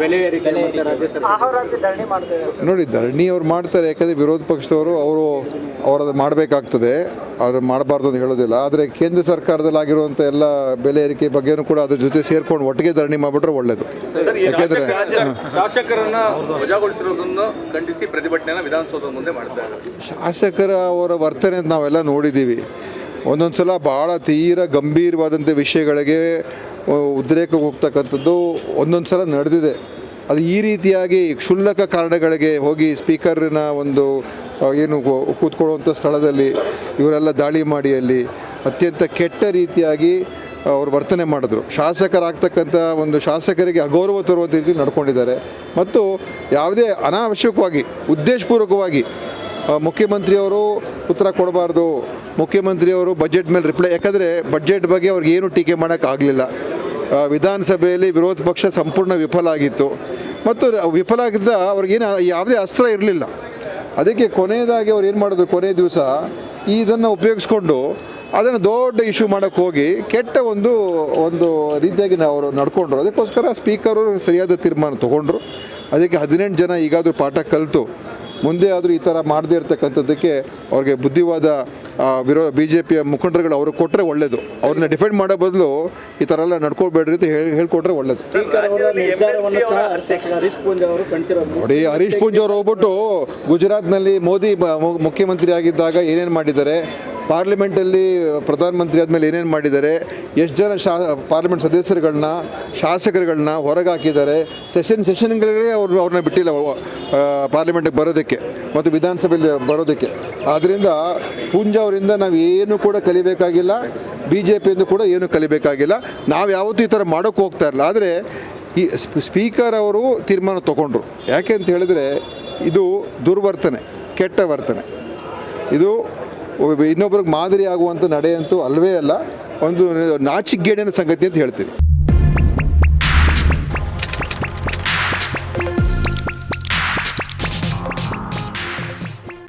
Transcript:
ಬೆಲೆ ಏರಿಕೆ ಮತ್ತೆ ರಾಜ್ಯ ಸರ್ಕಾರ ಆಹಾರಾಂತಿ ಧರಣಿ ಮಾಡ್ತೇವೆ ನೋಡಿ ಧರಣಿ ಅವ್ರು ಮಾಡ್ತಾರೆ. ಯಾಕಂದರೆ ವಿರೋಧ ಪಕ್ಷದವರು ಅವರು ಅವರದ್ದು ಮಾಡಬೇಕಾಗ್ತದೆ. ಅವ್ರು ಮಾಡಬಾರ್ದು ಅಂತ ಹೇಳೋದಿಲ್ಲ. ಆದರೆ ಕೇಂದ್ರ ಸರ್ಕಾರದಲ್ಲಿ ಆಗಿರುವಂಥ ಎಲ್ಲ ಬೆಲೆ ಏರಿಕೆ ಬಗ್ಗೆನೂ ಕೂಡ ಅದ್ರ ಜೊತೆ ಸೇರ್ಕೊಂಡು ಒಟ್ಟಿಗೆ ಧರಣಿ ಮಾಡಿಬಿಟ್ರೆ ಒಳ್ಳೇದು. ಯಾಕೆಂದರೆ ಶಾಸಕರನ್ನ ವಜಾಗೊಳಿಸಿರೋದನ್ನು ಖಂಡಿಸಿ ಪ್ರತಿಭಟನೆಯನ್ನ ವಿಧಾನಸೌಧದ ಮುಂದೆ ಮಾಡ್ತಾ ಇದ್ದಾರೆ. ಶಾಸಕರ ಅವರ ವರ್ತನೆ ಅಂತ ನಾವೆಲ್ಲ ನೋಡಿದ್ದೀವಿ. ಒಂದೊಂದು ಸಲ ಭಾಳ ತೀರ ಗಂಭೀರವಾದಂಥ ವಿಷಯಗಳಿಗೆ ಉದ್ರೇಕಕ್ಕೆ ಹೋಗ್ತಕ್ಕಂಥದ್ದು ಒಂದೊಂದು ಸಲ ನಡೆದಿದೆ. ಅದು ಈ ರೀತಿಯಾಗಿ ಕ್ಷುಲ್ಲಕ ಕಾರಣಗಳಿಗೆ ಹೋಗಿ ಸ್ಪೀಕರ್ನ ಒಂದು ಏನು ಕೂತ್ಕೊಳ್ಳುವಂಥ ಸ್ಥಳದಲ್ಲಿ ಇವರೆಲ್ಲ ದಾಳಿ ಮಾಡಿ ಅಲ್ಲಿ ಅತ್ಯಂತ ಕೆಟ್ಟ ರೀತಿಯಾಗಿ ಅವರು ವರ್ತನೆ ಮಾಡಿದ್ರು. ಶಾಸಕರಾಗ್ತಕ್ಕಂಥ ಒಂದು ಶಾಸಕರಿಗೆ ಅಗೌರವ ತರುವಂಥ ರೀತಿ ನಡ್ಕೊಂಡಿದ್ದಾರೆ. ಮತ್ತು ಯಾವುದೇ ಅನಾವಶ್ಯಕವಾಗಿ, ಉದ್ದೇಶಪೂರ್ವಕವಾಗಿ ಮುಖ್ಯಮಂತ್ರಿಯವರು ಉತ್ತರ ಕೊಡಬಾರ್ದು ಮುಖ್ಯಮಂತ್ರಿಯವರು ಬಜೆಟ್ ಮೇಲೆ ರಿಪ್ಲೈ ಯಾಕಂದರೆ ಬಜೆಟ್ ಬಗ್ಗೆ ಅವ್ರಿಗೆ ಏನು ಟೀಕೆ ಮಾಡೋಕ್ಕಾಗಲಿಲ್ಲ ವಿಧಾನಸಭೆಯಲ್ಲಿ ವಿರೋಧ ಪಕ್ಷ ಸಂಪೂರ್ಣ ವಿಫಲ ಆಗಿತ್ತು. ಮತ್ತು ವಿಫಲ ಆಗಿದ್ದ ಅವ್ರಿಗೇನು ಯಾವುದೇ ಅಸ್ತ್ರ ಇರಲಿಲ್ಲ. ಅದಕ್ಕೆ ಕೊನೆಯದಾಗಿ ಅವ್ರು ಏನು ಮಾಡಿದ್ರು, ಕೊನೆ ದಿವಸ ಇದನ್ನು ಉಪಯೋಗಿಸ್ಕೊಂಡು ಅದನ್ನು ದೊಡ್ಡ ಇಶ್ಯೂ ಮಾಡೋಕ್ಕೆ ಹೋಗಿ ಕೆಟ್ಟ ಒಂದು ಒಂದು ರೀತಿಯಾಗಿ ನಾವು ಅವರು ನಡ್ಕೊಂಡ್ರು. ಅದಕ್ಕೋಸ್ಕರ ಸ್ಪೀಕರು ಸರಿಯಾದ ತೀರ್ಮಾನ ತೊಗೊಂಡ್ರು. ಅದಕ್ಕೆ ಹದಿನೆಂಟು ಜನ ಈಗಾದರೂ ಪಾಠ ಕಲಿತು. ಮುಂದೆ ಆದರೂ ಈ ಥರ ಮಾಡದೇ ಇರ್ತಕ್ಕಂಥದ್ದಕ್ಕೆ ಅವ್ರಿಗೆ ಬುದ್ಧಿವಾದ ವಿರೋ ಬಿ ಜೆ ಪಿಯ ಮುಖಂಡರುಗಳು ಅವ್ರಿಗೆ ಕೊಟ್ಟರೆ ಒಳ್ಳೆಯದು ಅವ್ರನ್ನ ಡಿಫೆಂಡ್ ಮಾಡೋ ಬದಲು ಈ ಥರ ಎಲ್ಲ ನಡ್ಕೊಳ್ಬೇಡ್ರಿ ಅಂತ ಹೇಳಿ ಹೇಳ್ಕೊಟ್ರೆ ಒಳ್ಳೇದು. ಅವರ ಅವರು ನೋಡಿ ಹರೀಶ್ ಪೂಂಜ್ ಅವರು ಹೋಗ್ಬಿಟ್ಟು ಗುಜರಾತ್ನಲ್ಲಿ ಮೋದಿ ಮು- ಮುಖ್ಯಮಂತ್ರಿ ಆಗಿದ್ದಾಗ ಏನೇನು ಮಾಡಿದ್ದಾರೆ? ಪಾರ್ಲಿಮೆಂಟಲ್ಲಿ ಪ್ರಧಾನಮಂತ್ರಿ ಆದಮೇಲೆ ಏನೇನು ಮಾಡಿದ್ದಾರೆ? ಎಷ್ಟು ಜನ ಶಾ, ಪಾರ್ಲಿಮೆಂಟ್ ಸದಸ್ಯರುಗಳನ್ನ ಶಾಸಕರುಗಳನ್ನ ಹೊರಗೆ ಹಾಕಿದ್ದಾರೆ ಸೆಷನ್ ಸೆಷನ್ಗಳಿಗೆ ಅವ್ರು, ಅವ್ರನ್ನ ಬಿಟ್ಟಿಲ್ಲ ಪಾರ್ಲಿಮೆಂಟಿಗೆ ಬರೋದಕ್ಕೆ ಮತ್ತು ವಿಧಾನಸಭೆಯಲ್ಲಿ ಬರೋದಕ್ಕೆ. ಆದ್ದರಿಂದ ಪೂಂಜಾ ಅವರಿಂದ ನಾವು ಏನು ಕೂಡ ಕಲಿಬೇಕಾಗಿಲ್ಲ ಬಿ ಜೆ ಪಿಯಿಂದ ಕೂಡ ಏನು ಕಲಿಬೇಕಾಗಿಲ್ಲ. ನಾವು ಯಾವತ್ತೂ ಈ ಥರ ಮಾಡೋಕ್ಕೆ ಹೋಗ್ತಾ ಇರಲಿಲ್ಲ. ಆದರೆ ಈ ಸ್ಪೀಕರ್ ಅವರು ತೀರ್ಮಾನ ತಗೊಂಡ್ರು. ಯಾಕೆ ಅಂತ ಹೇಳಿದರೆ ಇದು ದುರ್ವರ್ತನೆ, ಕೆಟ್ಟ ವರ್ತನೆ. ಇದು ಇನ್ನೊಬ್ರಿಗೆ ಮಾದರಿ ಆಗುವಂಥ ನಡೆಯಂತೂ ಅಲ್ವೇ ಅಲ್ಲ ಒಂದು ನಾಚಿಕೆಗೇಡಿನ ಸಂಗತಿ ಅಂತ ಹೇಳ್ತೀವಿ